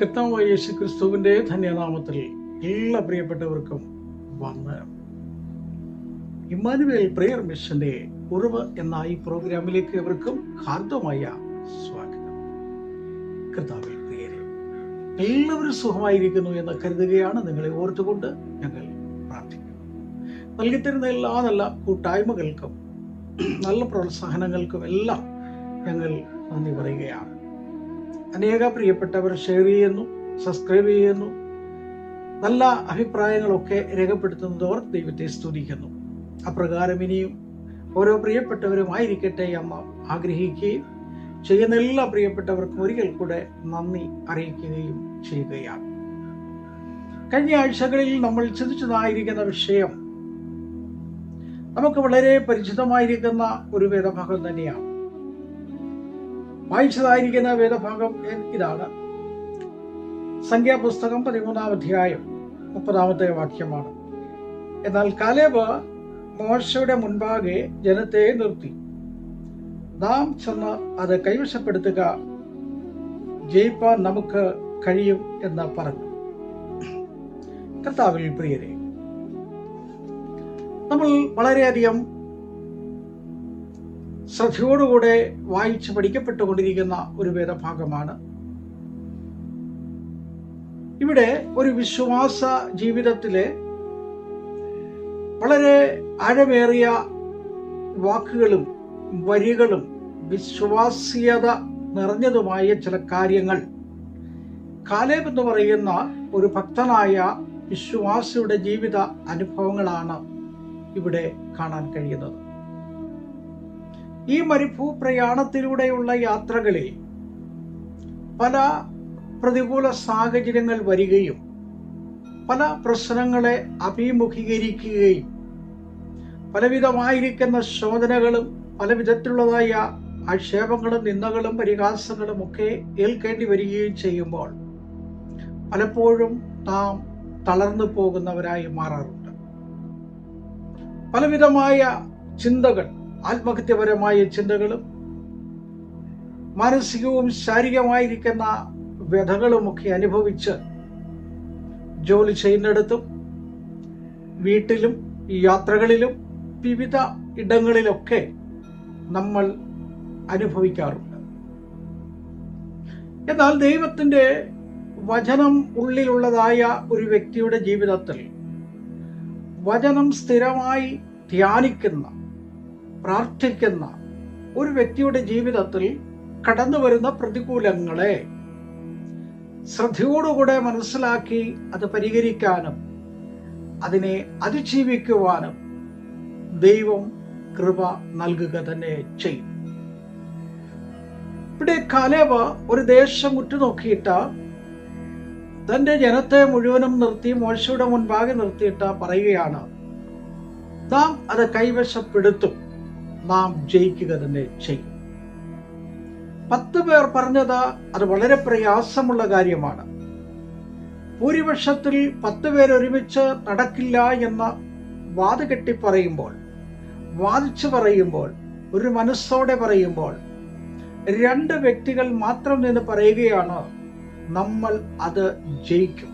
കർത്താവായ യേശു ക്രിസ്തുവിന്റെ ധന്യനാമത്തിൽ എല്ലാ പ്രിയപ്പെട്ടവർക്കും വന്ദനം. ഇമ്മാനുവേൽ പ്രെയർ മിഷന്റെ ഉറവ് എന്ന ഈ പ്രോഗ്രാമിലേക്ക് അവർക്കും ഹാർദമായ സ്വാഗതം. കർത്താവിൽ പ്രിയരെ എല്ലാവരും സുഖമായിരിക്കുന്നു എന്ന് കരുതുകയാണ് നിങ്ങളെ ഓർത്തുകൊണ്ട് ഞങ്ങൾ പ്രാർത്ഥിക്കുന്നു. നൽകിത്തരുന്ന എല്ലാ നല്ല കൂട്ടായ്മകൾക്കും നല്ല പ്രോത്സാഹനങ്ങൾക്കും എല്ലാം ഞങ്ങൾ നന്ദി പറയുകയാണ്. അനേക പ്രിയപ്പെട്ടവർ ഷെയർ ചെയ്യുന്നു സബ്സ്ക്രൈബ് ചെയ്യുന്നു. നല്ല അഭിപ്രായങ്ങളൊക്കെ രേഖപ്പെടുത്തുന്നതോർ ദൈവത്തെ സ്തുതിക്കുന്നു. അപ്രകാരം ഇനിയും ഓരോ പ്രിയപ്പെട്ടവരുമായിരിക്കട്ടെ അമ്മ ആഗ്രഹിക്കുകയും ചെയ്യുന്ന എല്ലാ പ്രിയപ്പെട്ടവർക്കും ഒരിക്കൽ കൂടെ നന്ദി അറിയിക്കുകയും ചെയ്യുകയാണ്. കഴിഞ്ഞ ആഴ്ചകളിൽ നമ്മൾ ചിന്തിച്ചതായിരിക്കുന്ന വിഷയം നമുക്ക് വളരെ പരിചിതമായിരിക്കുന്ന ഒരു വേദഭാഗം തന്നെയാണ്. വായിച്ചതായിരിക്കുന്ന വേദഭാഗം ഇതാണ്. സംഖ്യാപുസ്തകം പതിമൂന്നാം അധ്യായം മുപ്പതാമത്തെ വാക്യമാണ്. എന്നാൽ കാലേബ് മോശയുടെ മുൻപാകെ ജനത്തെ നിർത്തി. നാം ചെന്ന് അത് കൈവശപ്പെടുത്തുക. ജയിപ്പാൻ നമുക്ക് കഴിയും എന്ന് പറഞ്ഞു. കർത്താവിൽ പ്രിയരെ നമ്മൾ വളരെയധികം ശ്രദ്ധയോടുകൂടെ വായിച്ച് പഠിക്കപ്പെട്ടുകൊണ്ടിരിക്കുന്ന ഒരു വേദഭാഗമാണ്. ഇവിടെ ഒരു വിശ്വാസ ജീവിതത്തിലെ വളരെ ആഴമേറിയ വാക്കുകളും വരികളും വിശ്വാസ്യത നിറഞ്ഞതുമായ ചില കാര്യങ്ങൾ കാലേബ് എന്ന് പറയുന്ന ഒരു ഭക്തനായ വിശ്വാസിയുടെ ജീവിത അനുഭവങ്ങളാണ് ഇവിടെ കാണാൻ കഴിയുന്നത്. ഈ മരുഭൂ പ്രയാണത്തിലൂടെയുള്ള യാത്രകളിൽ പല പ്രതികൂല സാഹചര്യങ്ങൾ വരികയും പല പ്രശ്നങ്ങളെ അഭിമുഖീകരിക്കുകയും പലവിധമായിരിക്കുന്ന ശോധനകളും പല വിധത്തിലുള്ളതായ ആക്ഷേപങ്ങളും നിന്ദകളും പരിഹാസങ്ങളും ഒക്കെ ഏൽക്കേണ്ടി വരികയും ചെയ്യുമ്പോൾ പലപ്പോഴും നാം തളർന്നു പോകുന്നവരായി മാറാറുണ്ട്. പലവിധമായ ചിന്തകൾ ആത്മഹത്യപരമായ ചിന്തകളും മാനസികവും ശാരീരികമായിരിക്കുന്ന വ്യഥകളുമൊക്കെ അനുഭവിച്ച് ജോലി ചെയ്യുന്നിടത്തും വീട്ടിലും യാത്രകളിലും വിവിധ ഇടങ്ങളിലൊക്കെ നമ്മൾ അനുഭവിക്കാറുണ്ട്. എന്നാൽ ദൈവത്തിന്റെ വചനം ഉള്ളിലുള്ളതായ ഒരു വ്യക്തിയുടെ ജീവിതത്തിൽ വചനം സ്ഥിരമായി ധ്യാനിക്കുന്ന പ്രാർത്ഥിക്കുന്ന ഒരു വ്യക്തിയുടെ ജീവിതത്തിൽ കടന്നു വരുന്ന പ്രതികൂലങ്ങളെ ശ്രദ്ധയോടുകൂടെ മനസ്സിലാക്കി അത് പരിഹരിക്കാനും അതിനെ അതിജീവിക്കുവാനും ദൈവം കൃപ നൽകുക തന്നെ ചെയ്യും. ഇവിടെ കാലേവ ഒരു ദേശം ഉറ്റുനോക്കിയിട്ട് തന്റെ ജനത്തെ മുഴുവനും നിർത്തി മോശയുടെ മുൻപാകെ നിർത്തിയിട്ട് പറയുകയാണ് നാം അത് കൈവശപ്പെടുത്തും. നാം ജയിക്കുക തന്നെ ചെയ്യും. പത്ത് പേർ പറഞ്ഞത് അത് വളരെ പ്രയാസമുള്ള കാര്യമാണ്. ഭൂരിപക്ഷത്തിൽ പത്ത് പേർ ഒരുമിച്ച് നടക്കില്ല എന്ന് വാതുകെട്ടി പറയുമ്പോൾ വാദിച്ചു പറയുമ്പോൾ ഒരു മനസ്സോടെ പറയുമ്പോൾ രണ്ട് വ്യക്തികൾ മാത്രം നിന്ന് പറയുകയാണ് നമ്മൾ അത് ജയിക്കും.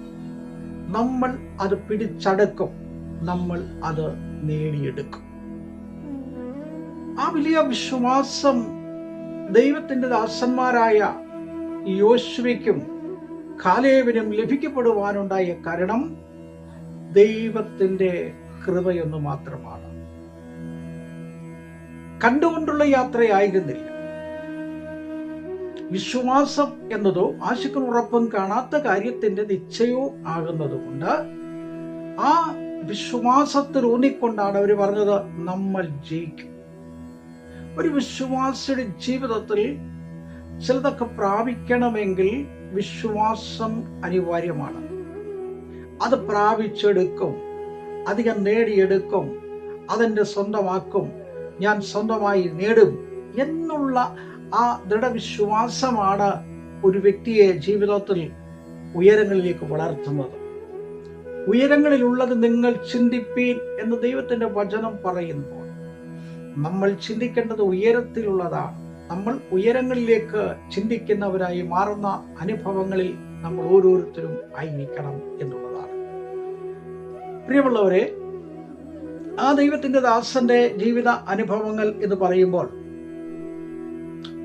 നമ്മൾ അത് പിടിച്ചടക്കും. നമ്മൾ അത് നേടിയെടുക്കും. ആ വലിയ വിശ്വാസം ദൈവത്തിന്റെ ദാസന്മാരായ യോശുവയ്ക്കും കാലേവിനും ലഭിക്കപ്പെടുവാനുണ്ടായ കാരണം ദൈവത്തിന്റെ കൃപയൊന്നു മാത്രമാണ്. കണ്ടുകൊണ്ടുള്ള യാത്രയായിരുന്നില്ല. വിശ്വാസം എന്നതോ ആശുക്കുറപ്പും കാണാത്ത കാര്യത്തിന്റെ നിശ്ചയവും ആകുന്നതുകൊണ്ട് ആ വിശ്വാസത്തിൽ ഊന്നിക്കൊണ്ടാണ് അവർ പറഞ്ഞത് നമ്മൾ ജയിക്കും. ഒരു വിശ്വാസിയുടെ ജീവിതത്തിൽ ചിലതൊക്കെ പ്രാപിക്കണമെങ്കിൽ വിശ്വാസം അനിവാര്യമാണ്. അത് പ്രാപിച്ചെടുക്കും അധികം നേടിയെടുക്കും അതെന്റെ സ്വന്തമാക്കും ഞാൻ സ്വന്തമായി നേടും എന്നുള്ള ആ ദൃഢവിശ്വാസമാണ് ഒരു വ്യക്തിയെ ജീവിതത്തിൽ ഉയരങ്ങളിലേക്ക് വളർത്തുന്നത്. ഉയരങ്ങളിലുള്ളത് നിങ്ങൾ ചിന്തിപ്പീൻ എന്ന് ദൈവത്തിന്റെ വചനം പറയുമ്പോൾ നമ്മൾ ചിന്തിക്കേണ്ടത് ഉയരത്തിലുള്ളതാണ്. നമ്മൾ ഉയരങ്ങളിലേക്ക് ചിന്തിക്കുന്നവരായി മാറുന്ന അനുഭവങ്ങളിൽ നമ്മൾ ഓരോരുത്തരും ആയിരിക്കണം എന്നുള്ളതാണ്. പ്രിയമുള്ളവരെ ആ ദൈവത്തിന്റെ ദാസന്റെ ജീവിത അനുഭവങ്ങൾ എന്ന് പറയുമ്പോൾ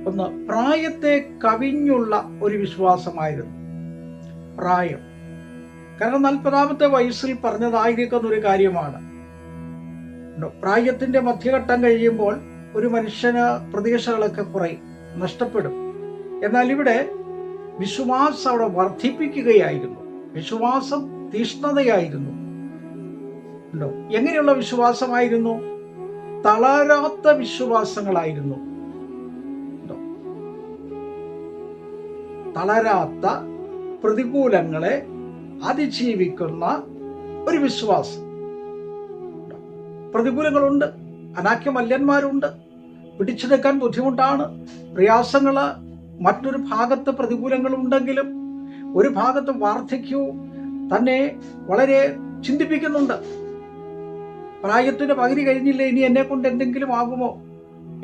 ഒന്ന് പ്രായത്തെ കവിഞ്ഞുള്ള ഒരു വിശ്വാസമായിരുന്നു. പ്രായം. കാരണം നാൽപ്പതാമത്തെ വയസ്സിൽ പറഞ്ഞതായിരിക്കുന്ന ഒരു കാര്യമാണ്. പ്രായത്തിന്റെ മധ്യഘട്ടം കഴിയുമ്പോൾ ഒരു മനുഷ്യന് പ്രതീക്ഷകളൊക്കെ കുറയും നഷ്ടപ്പെടും. എന്നാൽ ഇവിടെ വിശ്വാസം അവിടെ വർദ്ധിപ്പിക്കുകയായിരുന്നു. വിശ്വാസം തീഷ്ണതയായിരുന്നു. എങ്ങനെയുള്ള വിശ്വാസമായിരുന്നു? തളരാത്ത വിശ്വാസങ്ങളായിരുന്നു? തളരാത്ത പ്രതികൂലങ്ങളെ അതിജീവിക്കുന്ന ഒരു വിശ്വാസം? പ്രതികൂലങ്ങളുണ്ട് അനാക്യമല്യന്മാരുണ്ട് പിടിച്ചെടുക്കാൻ ബുദ്ധിമുട്ടാണ്. പ്രയാസങ്ങൾ മറ്റൊരു ഭാഗത്ത് പ്രതികൂലങ്ങളുണ്ടെങ്കിലും ഒരു ഭാഗത്ത് വാർദ്ധക്യവും തന്നെ വളരെ ചിന്തിപ്പിക്കുന്നുണ്ട്. പ്രായത്തിന്റെ പകുതി കഴിഞ്ഞില്ല ഇനി എന്നെ കൊണ്ട് എന്തെങ്കിലും ആകുമോ?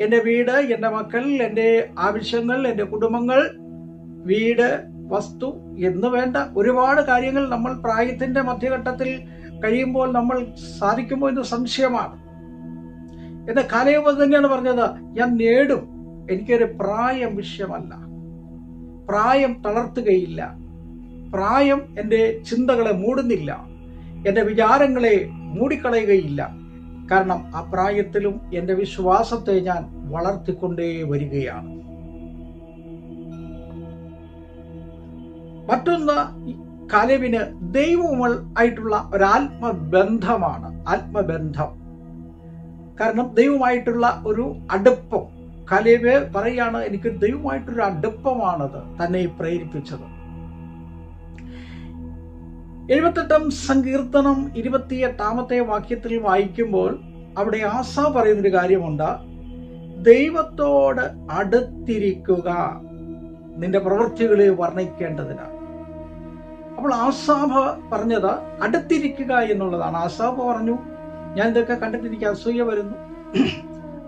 എന്റെ വീട് എന്റെ മക്കൾ എന്റെ ആവശ്യങ്ങൾ എന്റെ കുടുംബങ്ങൾ വീട് വസ്തു എന്ന് വേണ്ട ഒരുപാട് കാര്യങ്ങൾ നമ്മൾ പ്രായത്തിന്റെ മധ്യഘട്ടത്തിൽ കഴിയുമ്പോൾ നമ്മൾ സാധിക്കുമോ എന്ന് സംശയമാണ്. എന്ന കാലയവ തന്നെയാണ് പറഞ്ഞത് ഞാൻ നേടും. എനിക്കൊരു പ്രായം വിഷയമല്ല. പ്രായം തളർത്തുകയില്ല. പ്രായം എന്റെ ചിന്തകളെ മൂടുന്നില്ല. എന്റെ വിചാരങ്ങളെ മൂടിക്കളയുകയില്ല. കാരണം ആ പ്രായത്തിലും എന്റെ വിശ്വാസത്തെ ഞാൻ വളർത്തിക്കൊണ്ടേ വരികയാണ്. മറ്റൊന്ന് ഈ ദൈവവുമായിട്ടുള്ള ഒരാത്മബന്ധമാണ്. ആത്മബന്ധം. കാരണം ദൈവമായിട്ടുള്ള ഒരു അടുപ്പം. കാലേബ് പറയാണ് എനിക്ക് ദൈവമായിട്ടൊരു അടുപ്പമാണത്. തന്നെ പ്രേരിപ്പിച്ചത്. എഴുപത്തെട്ടാം സങ്കീർത്തനം ഇരുപത്തിയെട്ടാമത്തെ വാക്യത്തിൽ വായിക്കുമ്പോൾ അവിടെ ആസ പറയുന്നൊരു കാര്യമുണ്ട്. ദൈവത്തോട് അടുത്തിരിക്കുക നിന്റെ പ്രവൃത്തികളെ വർണിക്കേണ്ടതിന്. അപ്പോൾ ആസാഭ പറഞ്ഞത് അടുത്തിരിക്കുക എന്നുള്ളതാണ്. ആസാഭ പറഞ്ഞു ഞാൻ ഇതൊക്കെ കണ്ടിട്ട് എനിക്ക് അസൂയ വരുന്നു.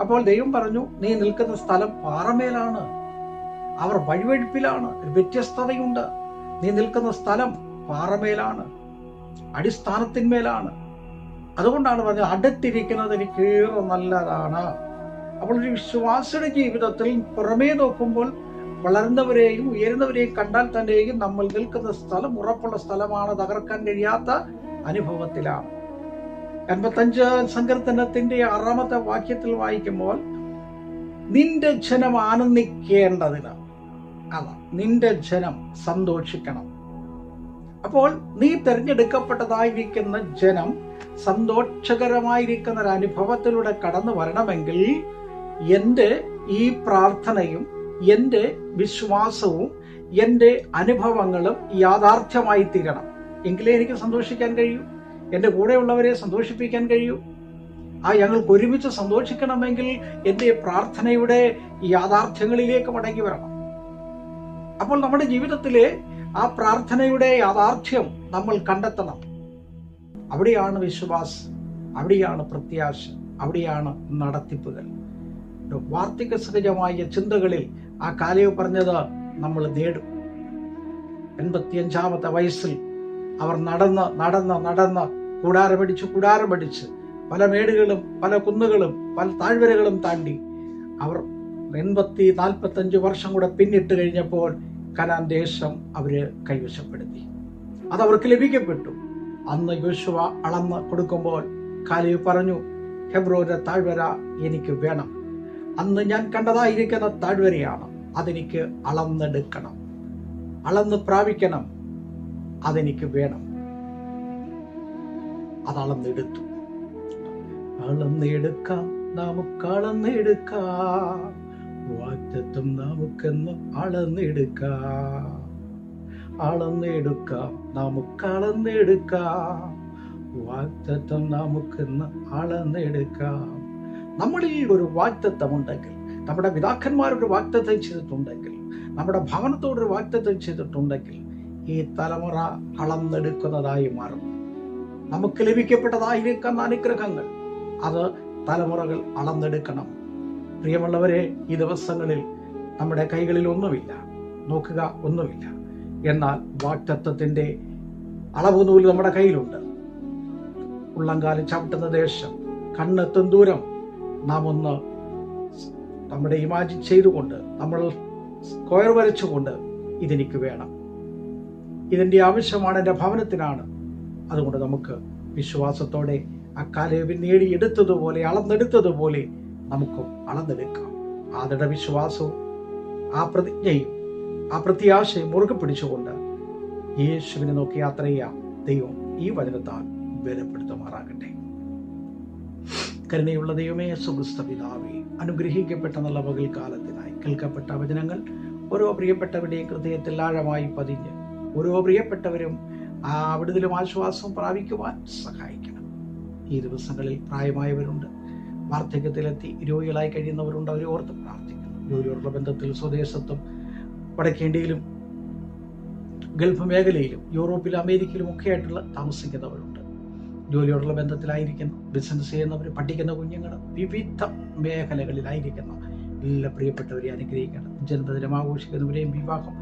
അപ്പോൾ ദൈവം പറഞ്ഞു നീ നിൽക്കുന്ന സ്ഥലം പാറമേലാണ്. അവർ വഴിവഴുപ്പിലാണ്. വ്യത്യസ്തതയുണ്ട്. നീ നിൽക്കുന്ന സ്ഥലം പാറമേലാണ്. അടിസ്ഥാനത്തിന്മേലാണ്. അതുകൊണ്ടാണ് പറഞ്ഞത് അടുത്തിരിക്കുന്നത് എനിക്ക് ഏറെ നല്ലതാണ്. അപ്പോൾ ഒരു വിശ്വാസിയുടെ ജീവിതത്തിൽ പുറമേ നോക്കുമ്പോൾ വളർന്നവരെയും ഉയരുന്നവരെയും കണ്ടാൽ തന്നെയും നമ്മൾ നിൽക്കുന്ന സ്ഥലം ഉറപ്പുള്ള സ്ഥലമാണ്. തകർക്കാൻ കഴിയാത്ത അനുഭവത്തിലാണ് എൺപത്തഞ്ച് സങ്കീർത്തനത്തിന്റെ ആറാമത്തെ വാക്യത്തിൽ വായിക്കുമ്പോൾ നിന്റെ ജനം ആനന്ദിക്കേണ്ടതിന് അതാ നിന്റെ ജനം സന്തോഷിക്കണം. അപ്പോൾ നീ തിരഞ്ഞെടുക്കപ്പെട്ടതായിരിക്കുന്ന ജനം സന്തോഷകരമായിരിക്കുന്ന ഒരു അനുഭവത്തിലൂടെ കടന്നു വരണമെങ്കിൽ എന്റെ ഈ പ്രാർത്ഥനയും എന്റെ വിശ്വാസവും എന്റെ അനുഭവങ്ങളും യാഥാർത്ഥ്യമായി തീരണം. എങ്കിലേ എനിക്ക് സന്തോഷിക്കാൻ കഴിയൂ. എന്റെ കൂടെയുള്ളവരെ സന്തോഷിപ്പിക്കാൻ കഴിയൂ. ആ ഞങ്ങൾക്ക് ഒരുമിച്ച് സന്തോഷിക്കണമെങ്കിൽ എന്റെ പ്രാർത്ഥനയുടെ യാഥാർത്ഥ്യങ്ങളിലേക്ക് മടങ്ങി വരണം. അപ്പോൾ നമ്മുടെ ജീവിതത്തിലെ ആ പ്രാർത്ഥനയുടെ യാഥാർത്ഥ്യം നമ്മൾ കണ്ടെത്തണം. അവിടെയാണ് വിശ്വാസം. അവിടെയാണ് പ്രത്യാശ. അവിടെയാണ് നടത്തിപ്പുകൾ. വാർത്തിക സഹജമായ ചിന്തകളിൽ ആ കാലയോ പറഞ്ഞത് നമ്മൾ നേടും. എൺപത്തിയഞ്ചാമത്തെ വയസ്സിൽ അവർ നടന്ന് നടന്ന് നടന്ന് കൂടാരമടിച്ച് കൂടാരമടിച്ച് പല മേടുകളും പല കുന്നുകളും പല താഴ്വരകളും താണ്ടി അവർ എൺപത്തി നാൽപ്പത്തഞ്ച് വർഷം കൂടെ പിന്നിട്ട് കഴിഞ്ഞപ്പോൾ കനാൻ ദേശം അവർ കൈവശപ്പെടുത്തി. അവർക്ക് ലഭിക്കപ്പെട്ടു. അന്ന് യോശുവ അളന്ന് കൊടുക്കുമ്പോൾ കാലി പറഞ്ഞു ഹെബ്രോന്റെ താഴ്വര എനിക്ക് വേണം. അന്ന് ഞാൻ കണ്ടതായിരിക്കുന്ന താഴ്വരയാണ്. അതെനിക്ക് അളന്നെടുക്കണം. അളന്ന് പ്രാപിക്കണം. അതെനിക്ക് വേണം. അത് അളന്നെടുത്തു. അളന്നെടുക്കാം. നമുക്ക് അളന്നെടുക്കാം. വാറ്റത്വം നമുക്കെന്ന് അളന്നെടുക്കാം. അളന്നെടുക്കാം. നമുക്ക് അളന്നെടുക്കാം. വാക്തത്വം നമുക്കെന്ന് അളന്നെടുക്കാം. നമ്മളിൽ ഒരു വാക്തത്വം ഉണ്ടെങ്കിൽ നമ്മുടെ പിതാക്കന്മാരൊരു വാക്തത്വം ചെയ്തിട്ടുണ്ടെങ്കിൽ നമ്മുടെ ഭവനത്തോടൊരു വാക്തത്വം ചെയ്തിട്ടുണ്ടെങ്കിൽ ഈ തലമുറ അളന്നെടുക്കുന്നതായി മാറും. നമുക്ക് ലഭിക്കപ്പെട്ടതായിരിക്കുന്ന അനുഗ്രഹങ്ങൾ. അത് തലമുറകൾ അളന്നെടുക്കണം. പ്രിയമുള്ളവരെ ഈ ദിവസങ്ങളിൽ നമ്മുടെ കൈകളിൽ ഒന്നുമില്ല. നോക്കുക ഒന്നുമില്ല. എന്നാൽ വാക്തത്വത്തിന്റെ അളവ് നൂൽ നമ്മുടെ കയ്യിലുണ്ട്. ഉള്ളംകാലം ചവിട്ടുന്ന ദേശം കണ്ണെത്തും ദൂരം നാം ഒന്ന് നമ്മുടെ ഇമാജിൻ ചെയ്തുകൊണ്ട് നമ്മൾ സ്ക്വയർ വരച്ചുകൊണ്ട് ഇതെനിക്ക് വേണം. ഇതിന്റെ ആവശ്യമാണ് എന്റെ ഭവനത്തിനാണ്. അതുകൊണ്ട് നമുക്ക് വിശ്വാസത്തോടെ ആ കാലേവിൽ നേടിയെടുത്തതുപോലെ അളന്നെടുത്തതുപോലെ നമുക്കും അളന്നെടുക്കാം. ആ ദൃഢവിശ്വാസവും ആ പ്രതിജ്ഞയും ആ പ്രത്യാശയും മുറുകെ പിടിച്ചുകൊണ്ട് യേശുവിനെ നോക്കി യാത്ര ചെയ്യാം ദൈവം ഈ വചനത്താൽ ബലപ്പെടുത്തുമാറാകട്ടെ. കരുണയുള്ള ദൈവമേ സുഗുസ്ത പിതാവേ അനുഗ്രഹിക്കപ്പെട്ട നല്ല പകൽ കാലത്തിനായി കേൾക്കപ്പെട്ട വചനങ്ങൾ ഓരോ പ്രിയപ്പെട്ടവരുടെയും ഹൃദയത്തിൽ ആഴമായി പതിഞ്ഞ് ഓരോ പ്രിയപ്പെട്ടവരും ആ വിടുതലും ആശ്വാസവും പ്രാപിക്കുവാൻ സഹായിക്കണം. ഈ ദിവസങ്ങളിൽ പ്രായമായവരുണ്ട്. വാർദ്ധക്യത്തിലെത്തി രോഗികളായി കഴിയുന്നവരുണ്ട്. അവരെ ഓർത്ത് പ്രാർത്ഥിക്കുന്നു. ജോലിയോടുള്ള ബന്ധത്തിൽ സ്വദേശത്തും വടക്കേണ്ടിയിലും ഗൾഫ് മേഖലയിലും യൂറോപ്പിലും അമേരിക്കയിലും ഒക്കെ ആയിട്ടുള്ള താമസിക്കുന്നവരുണ്ട്. ജോലിയോടുള്ള ബന്ധത്തിലായിരിക്കുന്നു. ബിസിനസ് ചെയ്യുന്നവർ പഠിക്കുന്ന കുഞ്ഞുങ്ങൾ വിവിധ മേഖലകളിലായിരിക്കുന്നു. എല്ലാ പ്രിയപ്പെട്ടവരെ അനുഗ്രഹിക്കണം. ജന്മദിനം ആഘോഷിക്കുന്നവരെയും വിവാഹം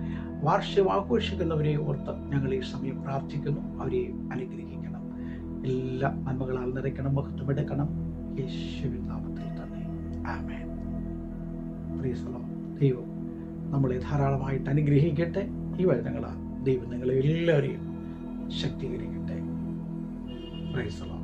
വാർഷികം ആഘോഷിക്കുന്നവരെയും ഓർത്ത് ഞങ്ങൾ ഈ സമയം പ്രാർത്ഥിക്കുന്നു. അവരെയും അനുഗ്രഹിക്കണം. എല്ലാ നന്മകളാൽ നിറയ്ക്കണം മഹത്വമെടുക്കണം യേശുവിൻ നാമത്തിൽ തന്നെ. ആമേൻ. പ്രിയസലം ദൈവം നമ്മളെ ധാരാളമായിട്ട് അനുഗ്രഹിക്കട്ടെ. ഈ വചനങ്ങളാൽ ദൈവം നിങ്ങളെ എല്ലാവരെയും ശക്തീകരിക്കട്ടെ. Praise the Lord.